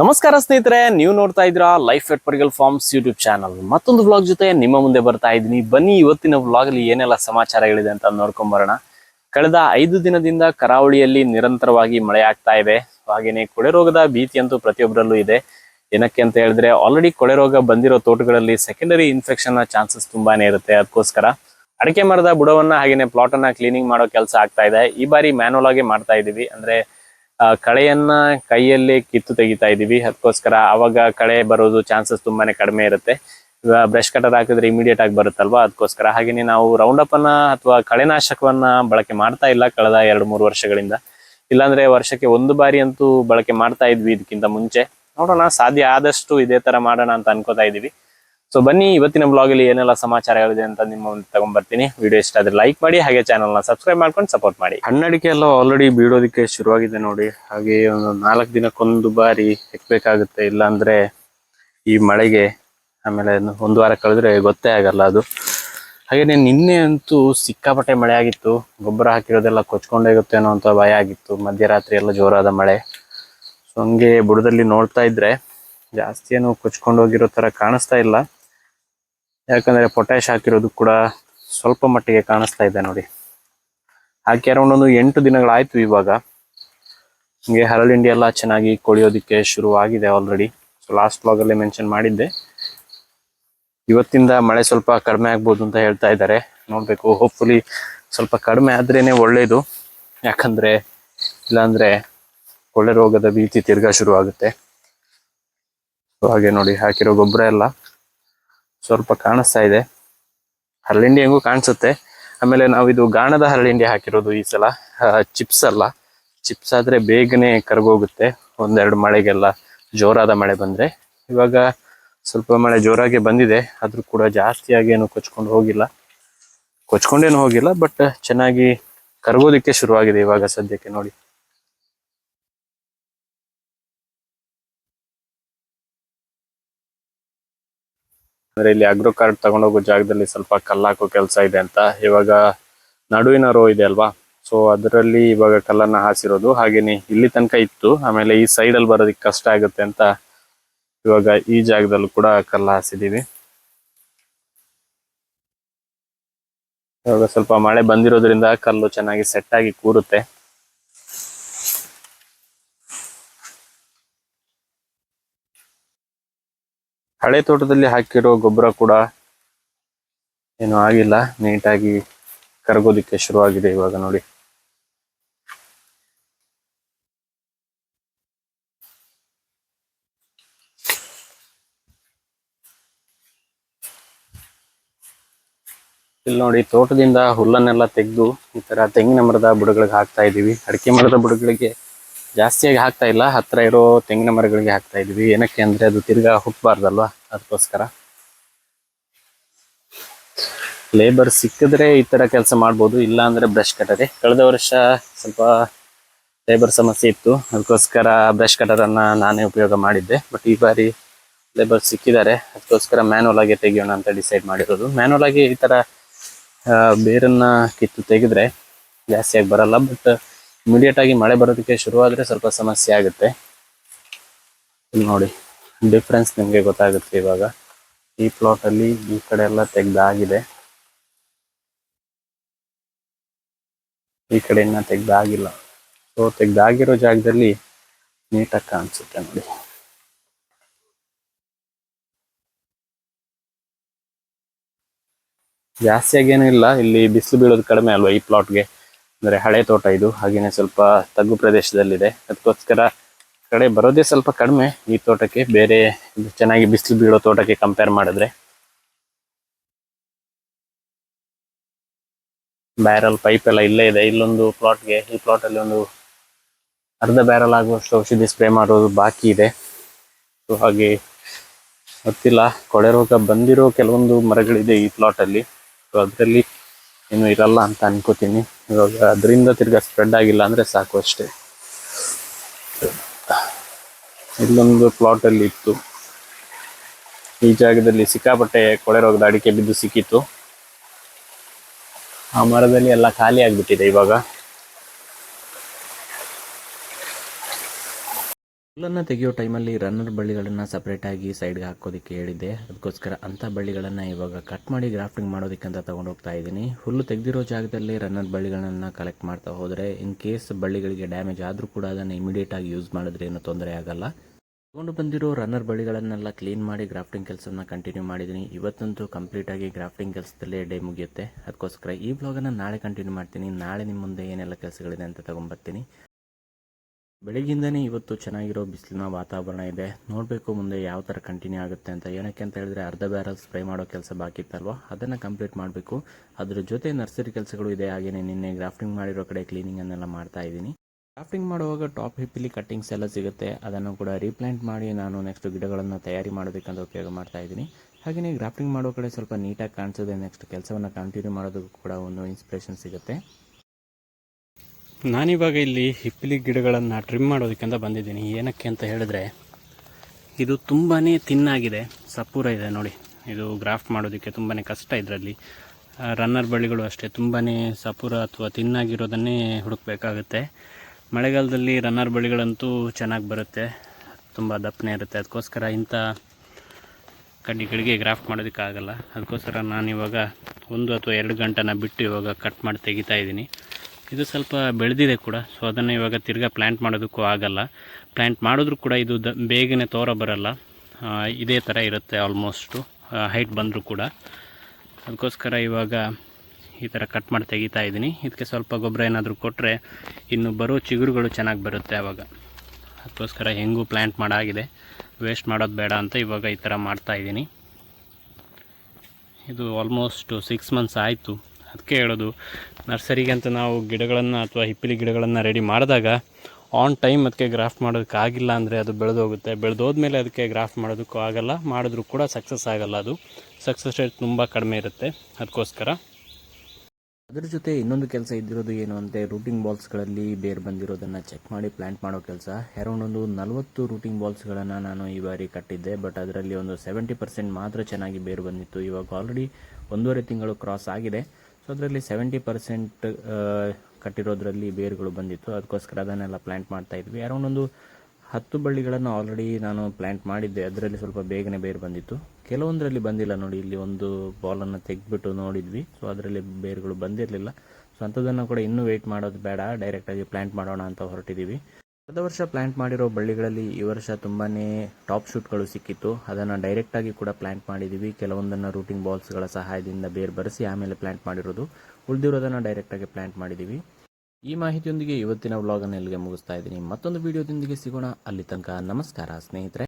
ನಮಸ್ಕಾರ ಸ್ನೇಹಿತರೆ, ನೀವು ನೋಡ್ತಾ ಇದ್ದೀರಾ life at Pergal farms YouTube channel ಮತ್ತೊಂದು ವ್ಲಾಗ್ ಜೊತೆ ನಿಮ್ಮ ಮುಂದೆ ಬರ್ತಾ ಇದ್ದೀನಿ. ಬನ್ನಿ, ಇವತ್ತಿನ ವ್ಲಾಗ್ ಅಲ್ಲಿ ಏನೆಲ್ಲ ಸಮಾಚಾರಗಳಿದೆ ಅಂತ ನೋಡ್ಕೊಂಡ್ ಬರೋಣ. ಕಳೆದ ಐದು ದಿನದಿಂದ ಕರಾವಳಿಯಲ್ಲಿ ನಿರಂತರವಾಗಿ ಮಳೆ ಆಗ್ತಾ ಇದೆ. ಹಾಗೇನೆ ಕೊಳೆ ರೋಗದ ಭೀತಿ ಅಂತೂ ಪ್ರತಿಯೊಬ್ಬರಲ್ಲೂ ಇದೆ. ಏನಕ್ಕೆ ಅಂತ ಹೇಳಿದ್ರೆ ಆಲ್ರೆಡಿ ಕೊಳೆ ರೋಗ ಬಂದಿರೋ ತೋಟಗಳಲ್ಲಿ ಸೆಕೆಂಡರಿ ಇನ್ಫೆಕ್ಷನ್ ಚಾನ್ಸಸ್ ತುಂಬಾನೇ ಇರುತ್ತೆ. ಅದಕ್ಕೋಸ್ಕರ ಅಡಿಕೆ ಮರದ ಬುಡವನ್ನ ಹಾಗೇನೆ ಪ್ಲಾಟ್ ಅನ್ನ ಕ್ಲೀನಿಂಗ್ ಮಾಡೋ ಕೆಲಸ ಆಗ್ತಾ ಇದೆ. ಈ ಬಾರಿ ಮ್ಯಾನುವಲ್ ಆಗಿ ಮಾಡ್ತಾ ಇದೀವಿ ಅಂದ್ರೆ ಕಳೆಯನ್ನ ಕೈಯಲ್ಲಿ ಕಿತ್ತು ತೆಗಿತಾ ಇದೀವಿ. ಅದಕ್ಕೋಸ್ಕರ ಅವಾಗ ಕಳೆ ಬರೋದು ಚಾನ್ಸಸ್ ತುಂಬಾನೇ ಕಡಿಮೆ ಇರುತ್ತೆ. ಬ್ರಷ್ ಕಟರ್ ಹಾಕಿದ್ರೆ ಇಮಿಡಿಯೇಟ್ ಆಗಿ ಬರುತ್ತಲ್ವಾ? ಅದಕ್ಕೋಸ್ಕರ ಹಾಗೇನೆ ನಾವು ರೌಂಡ್ ಅಪ್ ಅನ್ನ ಅಥವಾ ಕಳೆನಾಶಕವನ್ನ ಬಳಕೆ ಮಾಡ್ತಾ ಇಲ್ಲ ಕಳೆದ ಎರಡು ಮೂರು ವರ್ಷಗಳಿಂದ. ಇಲ್ಲಾಂದ್ರೆ ವರ್ಷಕ್ಕೆ ಒಂದು ಬಾರಿ ಅಂತೂ ಬಳಕೆ ಮಾಡ್ತಾ ಇದ್ವಿ ಇದಕ್ಕಿಂತ ಮುಂಚೆ. ನೋಡೋಣ, ಸಾಧ್ಯ ಆದಷ್ಟು ಇದೇ ತರ ಮಾಡೋಣ ಅಂತ ಅನ್ಕೋತಾ ಇದೀವಿ. ಸೊ ಬನ್ನಿ, ಇವತ್ತಿನ ಬ್ಲಾಗ್ ಅಲ್ಲಿ ಏನೆಲ್ಲ ಸಮಾಚಾರಗಳಿದೆ ಅಂತ ನಿಮ್ಮ ತಗೊಂಡ್ಬರ್ತೀನಿ. ವಿಡಿಯೋ ಇಷ್ಟ ಆದ್ರೆ ಲೈಕ್ ಮಾಡಿ, ಹಾಗೆ ಚಾನಲ್ನ ಸಬ್ಸ್ಕ್ರೈಬ್ ಮಾಡ್ಕೊಂಡು ಸಪೋರ್ಟ್ ಮಾಡಿ. ಹಣ್ಣಡಿಕೆ ಎಲ್ಲ ಆಲ್ರೆಡಿ ಬೀಳೋದಕ್ಕೆ ಶುರುವಾಗಿದೆ ನೋಡಿ. ಹಾಗೆ ಒಂದು ನಾಲ್ಕು ದಿನಕ್ಕೊಂದು ಬಾರಿ ಹೆಕ್ಬೇಕಾಗುತ್ತೆ ಇಲ್ಲ ಅಂದ್ರೆ ಈ ಮಳೆಗೆ, ಆಮೇಲೆ ಒಂದು- ವಾರ ಕಳೆದ್ರೆ ಗೊತ್ತೇ ಆಗಲ್ಲ ಅದು. ಹಾಗೇನೆ ನಿನ್ನೆ ಅಂತೂ ಸಿಕ್ಕಾಪಟ್ಟೆ ಮಳೆ ಆಗಿತ್ತು. ಗೊಬ್ಬರ ಹಾಕಿರೋದೆಲ್ಲ ಕೊಚ್ಕೊಂಡೋಗುತ್ತೇನೋ ಅಂತ ಭಯ ಆಗಿತ್ತು. ಮಧ್ಯರಾತ್ರಿ ಎಲ್ಲ ಜೋರಾದ ಮಳೆ. ಸೊ ಹಂಗೆ ಬುಡದಲ್ಲಿ ನೋಡ್ತಾ ಇದ್ರೆ ಜಾಸ್ತಿ ಏನು ಕೊಚ್ಕೊಂಡು ಹೋಗಿರೋ ತರ ಕಾಣಿಸ್ತಾ ಇಲ್ಲ. ಯಾಕಂದ್ರೆ ಪೊಟ್ಯಾಶ್ ಹಾಕಿರೋದು ಕೂಡ ಸ್ವಲ್ಪ ಮಟ್ಟಿಗೆ ಕಾಣಿಸ್ತಾ ಇದೆ ನೋಡಿ. ಹಾಕಿ ಅರೌಂಡ್ ಒಂದು ಎಂಟು ದಿನಗಳಾಯ್ತು ಇವಾಗ. ಹಿಂಗೆ ಹರಳಿಂಡಿ ಎಲ್ಲ ಚೆನ್ನಾಗಿ ಕೊಳಿಯೋದಿಕ್ಕೆ ಶುರುವಾಗಿದೆ ಆಲ್ರೆಡಿ ಸೊ ಲಾಸ್ಟ್ ಬ್ಲಾಗಲ್ಲಿ ಮೆನ್ಷನ್ ಮಾಡಿದ್ದೆ. ಇವತ್ತಿಂದ ಮಳೆ ಸ್ವಲ್ಪ ಕಡಿಮೆ ಆಗ್ಬೋದು ಅಂತ ಹೇಳ್ತಾ ಇದ್ದಾರೆ. ನೋಡ್ಬೇಕು ಹೋಪ್ಫುಲಿ ಸ್ವಲ್ಪ ಕಡಿಮೆ ಆದ್ರೇನೆ ಒಳ್ಳೇದು. ಯಾಕಂದ್ರೆ, ಇಲ್ಲಾಂದ್ರೆ ಒಳ್ಳೆ ರೋಗದ ಭೀತಿ ತಿರ್ಗಾ ಶುರು ಆಗುತ್ತೆ ಸೊ ಹಾಗೆ ನೋಡಿ, ಹಾಕಿರೋ ಗೊಬ್ಬರ ಎಲ್ಲ. ಸ್ವಲ್ಪ ಕಾಣಿಸ್ತಾ ಇದೆ. ಹರಳಿಂಡಿ ಹೆಂಗೂ ಕಾಣಿಸುತ್ತೆ. ಆಮೇಲೆ ನಾವು ಇದು ಗಾಣದ ಹರಳಿಂಡಿ ಹಾಕಿರೋದು ಈ ಸಲ. ಚಿಪ್ಸ್ ಅಲ್ಲ. ಚಿಪ್ಸ್ ಆದ್ರೆ ಬೇಗನೆ ಕರ್ಗೋಗುತ್ತೆ. ಒಂದೆರಡು ಮಳೆಗೆಲ್ಲ ಜೋರಾದ ಮಳೆ ಬಂದ್ರೆ. ಇವಾಗ ಸ್ವಲ್ಪ ಮಳೆ ಜೋರಾಗಿ ಬಂದಿದೆ. ಆದ್ರೂ ಕೂಡ ಜಾಸ್ತಿಯಾಗಿ ಏನು ಕೊಚ್ಕೊಂಡು ಹೋಗಿಲ್ಲ. ಕೊಚ್ಕೊಂಡೇನು ಹೋಗಿಲ್ಲ, ಬಟ್ ಚೆನ್ನಾಗಿ ಕರಗೋದಿಕ್ಕೆ ಶುರುವಾಗಿದೆ ಇವಾಗ ಸದ್ಯಕ್ಕೆ ನೋಡಿ. ಅಂದ್ರೆ ಇಲ್ಲಿ ಅಗ್ರೋ ಕಾರ್ಡ್ ತಗೊಂಡೋಗೋ ಜಾಗದಲ್ಲಿ ಸ್ವಲ್ಪ ಕಲ್ಲಾಕೋ ಕೆಲಸ ಇದೆ ಅಂತ. ಇವಾಗ ನಡುವಿನ ರೋ ಇದೆ ಅಲ್ವಾ? ಸೊ ಅದರಲ್ಲಿ ಇವಾಗ ಕಲ್ಲನ್ನ ಹಾಸಿರೋದು. ಹಾಗೇನೆ ಇಲ್ಲಿ ತನಕ ಇತ್ತು. ಆಮೇಲೆ ಈ ಸೈಡ್ ಅಲ್ಲಿ ಬರೋದಕ್ಕೆ ಕಷ್ಟ ಆಗುತ್ತೆ ಅಂತ ಇವಾಗ ಈ ಜಾಗದಲ್ಲೂ ಕೂಡ ಕಲ್ಲ ಹಾಸಿದೀವಿ. ಇವಾಗ ಸ್ವಲ್ಪ ಮಳೆ ಬಂದಿರೋದ್ರಿಂದ ಕಲ್ಲು ಚೆನ್ನಾಗಿ ಸೆಟ್ ಆಗಿ ಕೂರುತ್ತೆ. ಹಳೆ ತೋಟದಲ್ಲಿ ಹಾಕಿರೋ ಗೊಬ್ಬರ ಕೂಡ ಏನು ಆಗಿಲ್ಲ. ನೀಟಾಗಿ ಕರಗೋದಿಕ್ಕೆ ಶುರುವಾಗಿದೆ ಇವಾಗ ನೋಡಿ. ಇಲ್ಲಿ ನೋಡಿ ತೋಟದಿಂದ ಹುಲ್ಲನ್ನೆಲ್ಲ ತೆಗೆದು ಈ ತರ ತೆಂಗಿನ ಮರದ ಬುಡಗಳಿಗೆ ಹಾಕ್ತಾ ಇದೀವಿ. ಅಡಿಕೆ ಮರದ ಬುಡಗಳಿಗೆ ಜಾಸ್ತಿಯಾಗಿ ಹಾಕ್ತಾ ಇಲ್ಲ. ಹತ್ರ ಇರೋ ತೆಂಗಿನ ಮರಗಳಿಗೆ ಹಾಕ್ತಾ ಇದ್ವಿ. ಏನಕ್ಕೆ ಅಂದ್ರೆ ಅದು ತಿರ್ಗಾ ಹುಟ್ಟಬಾರ್ದಲ್ವಾ ಅದಕ್ಕೋಸ್ಕರ. ಲೇಬರ್ ಸಿಕ್ಕಿದ್ರೆ ಈ ತರ ಕೆಲಸ ಮಾಡ್ಬೋದು. ಇಲ್ಲ ಅಂದ್ರೆ ಬ್ರಷ್ ಕಟರೆ ಕಳೆದ ವರ್ಷ ಸ್ವಲ್ಪ ಲೇಬರ್ ಸಮಸ್ಯೆ ಇತ್ತು. ಅದಕ್ಕೋಸ್ಕರ ಬ್ರಷ್ ಕಟರ್ ಅನ್ನ ನಾನೇ ಉಪಯೋಗ ಮಾಡಿದ್ದೆ. ಬಟ್ ಈ ಬಾರಿ ಲೇಬರ್ ಸಿಕ್ಕಿದ್ದಾರೆ. ಅದಕ್ಕೋಸ್ಕರ ಮ್ಯಾನುವಲ್ ಆಗಿ ತೆಗಿಯೋಣ ಅಂತ ಡಿಸೈಡ್ ಮಾಡಿರೋದು. ಮ್ಯಾನುವಲ್ ಆಗಿ ಈ ಆ, ಬೇರನ್ನ ಕಿತ್ತು ತೆಗೆದ್ರೆ ಜಾಸ್ತಿಯಾಗಿ ಬರಲ್ಲ. ಬಟ್ ಇಮಿಡಿಯೇಟ್ ಆಗಿ ಮಳೆ ಬರೋದಕ್ಕೆ ಶುರುವಾದ್ರೆ ಸ್ವಲ್ಪ ಸಮಸ್ಯೆ ಆಗುತ್ತೆ. ನೋಡಿ ಡಿಫ್ರೆನ್ಸ್ ನಿಮಗೆ ಗೊತ್ತಾಗುತ್ತೆ ಇವಾಗ. ಈ ಪ್ಲಾಟ್ ಅಲ್ಲಿ ಈ ಕಡೆ ಎಲ್ಲ ತೆಗ್ದಾಗಿದೆ ಈ ಕಡೆ ಇನ್ನ ತೆಗ್ದಾಗಿಲ್ಲ ಸೊ ತೆಗ್ದಾಗಿರೋ ಜಾಗದಲ್ಲಿ ನೀಟಾಗಿ ಕಾಣಿಸುತ್ತೆ ನೋಡಿ. ಜಾಸ್ತಿಯಾಗಿ ಏನೂ ಇಲ್ಲ, ಇಲ್ಲಿ ಬಿಸಿಲು ಬೀಳೋದು ಕಡಿಮೆ ಅಲ್ವಾ ಈ ಪ್ಲಾಟ್ಗೆ ಅಂದ್ರೆ ಹಳೆ ತೋಟ ಇದು, ಹಾಗೇನೆ ಸ್ವಲ್ಪ ತಗ್ಗು ಪ್ರದೇಶದಲ್ಲಿದೆ. ಅದಕ್ಕೋಸ್ಕರ ಕಡೆ ಬರೋದೇ ಸ್ವಲ್ಪ ಕಡಿಮೆ ಈ ತೋಟಕ್ಕೆ. ಬೇರೆ ಚೆನ್ನಾಗಿ ಬಿಸಿಲು ಬೀಳೋ ತೋಟಕ್ಕೆ ಕಂಪೇರ್ ಮಾಡಿದ್ರೆ. ಬ್ಯಾರಲ್ ಪೈಪ್ ಎಲ್ಲ ಇಲ್ಲೇ ಇದೆ. ಇಲ್ಲೊಂದು ಪ್ಲಾಟ್ಗೆ ಈ ಪ್ಲಾಟ್ ಅಲ್ಲಿ ಒಂದು ಅರ್ಧ ಬ್ಯಾರಲ್ ಆಗುವಷ್ಟು ಔಷಧಿ ಸ್ಪ್ರೇ ಮಾಡೋದು ಬಾಕಿ ಇದೆ. ಸೊ ಹಾಗೆ ಗೊತ್ತಿಲ್ಲ. ಕೊಳೆ ರೋಗ ಬಂದಿರೋ ಕೆಲವೊಂದು ಮರಗಳಿದೆ ಈ ಪ್ಲಾಟ್ ಅಲ್ಲಿ. ಸೊ ಅದರಲ್ಲಿ ಏನು ಇರಲ್ಲ ಅಂತ ಅನ್ಕೋತೀನಿ. ಇವಾಗ ಅದರಿಂದ ತಿರ್ಗಾ ಸ್ಪ್ರೆಡ್ ಆಗಿಲ್ಲ ಅಂದ್ರೆ ಸಾಕು ಅಷ್ಟೇ. ಇಲ್ಲೊಂದು ಪ್ಲಾಟ್ ಅಲ್ಲಿ ಇತ್ತು. ಈ ಜಾಗದಲ್ಲಿ ಸಿಕ್ಕಾಪಟ್ಟೆ ಕೊಳೆ ರೋಗದ ಅಡಿಕೆ ಬಿದ್ದು ಸಿಕ್ಕಿತ್ತು. ಆ ಮರದಲ್ಲಿ ಎಲ್ಲ ಖಾಲಿ ಆಗ್ಬಿಟ್ಟಿದೆ ಇವಾಗ. ಹುಲ್ಲನ್ನು ತೆಗೆಯೋ ಟೈಮಲ್ಲಿ ರನ್ನರ್ ಬಳ್ಳಿಗಳನ್ನು ಸಪ್ರೇಟಾಗಿ ಸೈಡ್ಗೆ ಹಾಕೋದಕ್ಕೆ ಹೇಳಿದ್ದೆ. ಅದಕ್ಕೋಸ್ಕರ ಅಂಥ ಬಳ್ಳಿಗಳನ್ನು ಇವಾಗ ಕಟ್ ಮಾಡಿ ಗ್ರಾಫ್ಟಿಂಗ್ ಮಾಡೋದಕ್ಕೆ ಅಂತ ತೊಗೊಂಡು ಹೋಗ್ತಾ ಇದ್ದೀನಿ. ಹುಲ್ಲು ತೆಗೆದಿರೋ ಜಾಗದಲ್ಲಿ ರನ್ನರ್ ಬಳ್ಳಿಗಳನ್ನು ಕಲೆಕ್ಟ್ ಮಾಡ್ತಾ ಹೋದರೆ ಇನ್ ಕೇಸ್ ಬಳ್ಳಿಗಳಿಗೆ ಡ್ಯಾಮೇಜ್ ಆದರೂ ಕೂಡ ಅದನ್ನು ಇಮಿಡಿಯೇಟಾಗಿ ಯೂಸ್ ಮಾಡಿದ್ರೆ ಏನೂ ತೊಂದರೆ ಆಗಲ್ಲ. ತಗೊಂಡು ಬಂದಿರೋ ರನ್ನರ್ ಬಳ್ಳಿಗಳನ್ನೆಲ್ಲ ಕ್ಲೀನ್ ಮಾಡಿ ಗ್ರಾಫ್ಟಿಂಗ್ ಕೆಲಸನ ಕಂಟಿನ್ಯೂ ಮಾಡಿದ್ದೀನಿ. ಇವತ್ತಂತೂ ಕಂಪ್ಲೀಟಾಗಿ ಗ್ರಾಫ್ಟಿಂಗ್ ಕೆಲಸದಲ್ಲೇ ಡೇ ಮುಗಿಯುತ್ತೆ. ಅದಕ್ಕೋಸ್ಕರ ಈ ಬ್ಲಾಗನ್ನು ನಾಳೆ ಕಂಟಿನ್ಯೂ ಮಾಡ್ತೀನಿ. ನಾಳೆ ನಿಮ್ಮ ಮುಂದೆ ಏನೆಲ್ಲ ಕೆಲಸಗಳಿದೆ ಅಂತ ತೊಗೊಂಬರ್ತೀನಿ ಬೆಳಗ್ಗಿಂದನೇ ಇವತ್ತು ಚೆನ್ನಾಗಿರೋ ಬಿಸಿಲಿನ ವಾತಾವರಣ ಇದೆ. ನೋಡಬೇಕು ಮುಂದೆ ಯಾವ ಥರ ಕಂಟಿನ್ಯೂ ಆಗುತ್ತೆ ಅಂತ. ಏನಕ್ಕೆ ಅಂತ ಹೇಳಿದ್ರೆ ಅರ್ಧ ಬ್ಯಾರಲ್ ಸ್ಪ್ರೇ ಮಾಡೋ ಕೆಲಸ ಬಾಕಿ ಇತ್ತಲ್ವ? ಅದನ್ನು ಕಂಪ್ಲೀಟ್ ಮಾಡಬೇಕು. ಅದ್ರ ಜೊತೆ ನರ್ಸರಿ ಕೆಲಸಗಳು ಇದೆ. ಹಾಗೆಯೇ ನಿನ್ನೆ ಗ್ರಾಫ್ಟಿಂಗ್ ಮಾಡಿರೋ ಕಡೆ ಕ್ಲೀನಿಂಗ್ ಅನ್ನೆಲ್ಲ ಮಾಡ್ತಾ ಇದ್ದೀನಿ. ಗ್ರಾಫ್ಟಿಂಗ್ ಮಾಡುವಾಗ ಟಾಪ್ ಹಿಪ್ಪಲ್ಲಿ ಕಟ್ಟಿಂಗ್ಸ್ ಎಲ್ಲ ಸಿಗುತ್ತೆ. ಅದನ್ನು ಕೂಡ ರೀಪ್ಲಾಂಟ್ ಮಾಡಿ ನಾನು ನೆಕ್ಸ್ಟ್ ಗಿಡಗಳನ್ನು ತಯಾರಿ ಮಾಡೋದಕ್ಕಂತ ಉಪಯೋಗ ಮಾಡ್ತಾ ಇದ್ದೀನಿ. ಹಾಗೆಯೇ ಗ್ರಾಫ್ಟಿಂಗ್ ಮಾಡೋ ಕಡೆ ಸ್ವಲ್ಪ ನೀಟಾಗಿ ಕಾಣಿಸೋದೆ ನೆಕ್ಸ್ಟ್ ಕೆಲಸವನ್ನು ಕಂಟಿನ್ಯೂ ಮಾಡೋದಕ್ಕೂ ಕೂಡ ಒಂದು ಇನ್ಸ್ಪಿರೇಷನ್ ಸಿಗುತ್ತೆ. ನಾನಿವಾಗ ಇಲ್ಲಿ ಹಿಪ್ಪಲಿ ಗಿಡಗಳನ್ನು ಟ್ರಿಮ್ ಮಾಡೋದಕ್ಕಿಂತ ಬಂದಿದ್ದೀನಿ. ಏನಕ್ಕೆ ಅಂತ ಹೇಳಿದ್ರೆ, ಇದು ತುಂಬಾ ತಿನ್ನಾಗಿದೆ ಸಪೂರ ಇದೆ ನೋಡಿ. ಇದು ಗ್ರಾಫ್ಟ್ ಮಾಡೋದಕ್ಕೆ ತುಂಬಾ ಕಷ್ಟ ಇದರಲ್ಲಿ. ರನ್ನರ್ ಬಳ್ಳಿಗಳು ಅಷ್ಟೇ ತುಂಬಾ ಸಪೂರ ಅಥವಾ ತಿನ್ನಾಗಿರೋದನ್ನೇ ಹುಡುಕಬೇಕಾಗುತ್ತೆ. ಮಳೆಗಾಲದಲ್ಲಿ ರನ್ನರ್ ಬಳ್ಳಿಗಳಂತೂ ಚೆನ್ನಾಗಿ ಬರುತ್ತೆ. ತುಂಬ ದಪ್ಪನೆ ಇರುತ್ತೆ. ಅದಕ್ಕೋಸ್ಕರ ಇಂಥ ಕಡ್ಡಿಗಳಿಗೆ ಗ್ರಾಫ್ಟ್ ಮಾಡೋದಕ್ಕಾಗಲ್ಲ. ಅದಕ್ಕೋಸ್ಕರ ನಾನಿವಾಗ ಒಂದು ಅಥವಾ ಎರಡು ಗಂಟೆನ ಬಿಟ್ಟು ಇವಾಗ ಕಟ್ ಮಾಡಿ ತೆಗಿತಾ ಇದ್ದೀನಿ. ಇದು ಸ್ವಲ್ಪ ಬೆಳೆದಿದೆ ಕೂಡ. ಸೊ ಅದನ್ನು ಇವಾಗ ತಿರ್ಗಾ ಪ್ಲ್ಯಾಂಟ್ ಮಾಡೋದಕ್ಕೂ ಆಗಲ್ಲ. ಪ್ಲ್ಯಾಂಟ್ ಮಾಡಿದ್ರೂ ಕೂಡ ಇದು ಬೇಗನೆ ತೋರ ಬರಲ್ಲ. ಇದೇ ಥರ ಇರುತ್ತೆ ಆಲ್ಮೋಸ್ಟು ಹೈಟ್ ಬಂದರೂ ಕೂಡ. ಅದಕ್ಕೋಸ್ಕರ ಇವಾಗ ಈ ಥರ ಕಟ್ ಮಾಡಿ ತೆಗಿತಾ ಇದ್ದೀನಿ. ಇದಕ್ಕೆ ಸ್ವಲ್ಪ ಗೊಬ್ಬರ ಏನಾದರೂ ಕೊಟ್ಟರೆ ಇನ್ನು ಬರೋ ಚಿಗುರುಗಳು ಚೆನ್ನಾಗಿ ಬರುತ್ತೆ ಆವಾಗ ಅದಕ್ಕೋಸ್ಕರ ಹೆಂಗೂ ಪ್ಲ್ಯಾಂಟ್ ಮಾಡಾಗಿದೆ. ವೇಸ್ಟ್ ಮಾಡೋದು ಬೇಡ ಅಂತ ಇವಾಗ ಈ ಥರ ಮಾಡ್ತಾ ಇದ್ದೀನಿ. ಇದು ಆಲ್ಮೋಸ್ಟ್ ಸಿಕ್ಸ್ ಮಂತ್ಸ್ ಆಯಿತು. ಅದಕ್ಕೆ ಹೇಳೋದು ನರ್ಸರಿಗೆ ಅಂತ ನಾವು ಗಿಡಗಳನ್ನು ಅಥವಾ ಹಿಪ್ಪಿಲಿ ಗಿಡಗಳನ್ನು ರೆಡಿ ಮಾಡಿದಾಗ ಆನ್ ಟೈಮ್ ಅದಕ್ಕೆ ಗ್ರಾಫ್ಟ್ ಮಾಡೋದಕ್ಕಾಗಿಲ್ಲ ಅಂದರೆ ಅದು ಬೆಳೆದೋಗುತ್ತೆ. ಬೆಳೆದೋದ್ಮೇಲೆ ಅದಕ್ಕೆ ಗ್ರಾಫ್ಟ್ ಮಾಡೋದಕ್ಕೂ ಆಗಲ್ಲ, ಮಾಡಿದ್ರೂ ಕೂಡ ಸಕ್ಸಸ್ ಆಗಲ್ಲ ಅದು. ಸಕ್ಸಸ್ ರೇಟ್ ತುಂಬ ಕಡಿಮೆ ಇರುತ್ತೆ. ಅದಕ್ಕೋಸ್ಕರ. ಅದ್ರ ಜೊತೆ ಇನ್ನೊಂದು ಕೆಲಸ ಇದ್ದಿರೋದು ಏನು ಅಂದರೆ ರೂಟಿಂಗ್ ಬಾಲ್ಸ್ಗಳಲ್ಲಿ ಬೇರು ಬಂದಿರೋದನ್ನು ಚೆಕ್ ಮಾಡಿ ಪ್ಲ್ಯಾಂಟ್ ಮಾಡೋ ಕೆಲಸ. ಅರೌಂಡ್ ಒಂದು ನಲವತ್ತು ರೂಟಿಂಗ್ ಬಾಲ್ಸ್ಗಳನ್ನು ನಾನು ಈ ಬಾರಿ ಕಟ್ಟಿದ್ದೆ ಬಟ್ ಅದರಲ್ಲಿ ಒಂದು ಸೆವೆಂಟಿ ಪರ್ಸೆಂಟ್ ಮಾತ್ರ ಚೆನ್ನಾಗಿ ಬೇರು ಬಂದಿತ್ತು. ಇವಾಗ ಆಲ್ರೆಡಿ ಒಂದೂವರೆ ತಿಂಗಳು ಕ್ರಾಸ್ ಆಗಿದೆ. ಸೊ ಅದರಲ್ಲಿ ಸೆವೆಂಟಿ ಪರ್ಸೆಂಟ್ ಕಟ್ಟಿರೋದ್ರಲ್ಲಿ ಬೇರುಗಳು ಬಂದಿತ್ತು. ಅದಕ್ಕೋಸ್ಕರ ಅದನ್ನೆಲ್ಲ ಪ್ಲ್ಯಾಂಟ್ ಮಾಡ್ತಾ ಇದ್ವಿ. ಅರೌಂಡ್ ಒಂದು ಹತ್ತು ಬಳ್ಳಿಗಳನ್ನು ಆಲ್ರೆಡಿ ನಾನು ಪ್ಲ್ಯಾಂಟ್ ಮಾಡಿದ್ದೆ. ಅದರಲ್ಲಿ ಸ್ವಲ್ಪ ಬೇಗನೆ ಬೇರು ಬಂದಿತ್ತು. ಕೆಲವೊಂದರಲ್ಲಿ ಬಂದಿಲ್ಲ ನೋಡಿ. ಇಲ್ಲಿ ಒಂದು ಬಾಲನ್ನು ತೆಗೆದ್ಬಿಟ್ಟು ನೋಡಿದ್ವಿ. ಸೊ ಅದರಲ್ಲಿ ಬೇರುಗಳು ಬಂದಿರಲಿಲ್ಲ. ಸೊ ಅಂಥದ್ದನ್ನು ಕೂಡ ಇನ್ನೂ ವೆಯ್ಟ್ ಮಾಡೋದು ಬೇಡ. ಡೈರೆಕ್ಟಾಗಿ ಪ್ಲ್ಯಾಂಟ್ ಮಾಡೋಣ ಅಂತ ಹೊರಟಿದ್ದೀವಿ ಕಳೆದ ವರ್ಷ ಪ್ಲ್ಯಾಂಟ್ ಮಾಡಿರೋ ಬಳ್ಳಿಗಳಲ್ಲಿ ಈ ವರ್ಷ ತುಂಬಾ ಟಾಪ್ ಶೂಟ್ಗಳು ಸಿಕ್ಕಿತ್ತು. ಅದನ್ನು ಡೈರೆಕ್ಟಾಗಿ ಕೂಡ ಪ್ಲ್ಯಾಂಟ್ ಮಾಡಿದ್ದೀವಿ ಕೆಲವೊಂದನ್ನು ರೂಟಿಂಗ್ ಬಾಲ್ಸ್ಗಳ ಸಹಾಯದಿಂದ ಬೇರ್ ಬರೆಸಿ ಆಮೇಲೆ ಪ್ಲ್ಯಾಂಟ್ ಮಾಡಿರೋದು. ಉಳಿದಿರೋದನ್ನು ಡೈರೆಕ್ಟಾಗಿ ಪ್ಲ್ಯಾಂಟ್ ಮಾಡಿದ್ದೀವಿ ಈ ಮಾಹಿತಿಯೊಂದಿಗೆ ಇವತ್ತಿನ ವ್ಲಾಗನ್ನು ಇಲ್ಲಿಗೆ ಮುಗಿಸ್ತಾ ಇದ್ದೀನಿ. ಮತ್ತೊಂದು ವಿಡಿಯೋದೊಂದಿಗೆ ಸಿಗೋಣ. ಅಲ್ಲಿ ತನಕ ನಮಸ್ಕಾರ ಸ್ನೇಹಿತರೆ.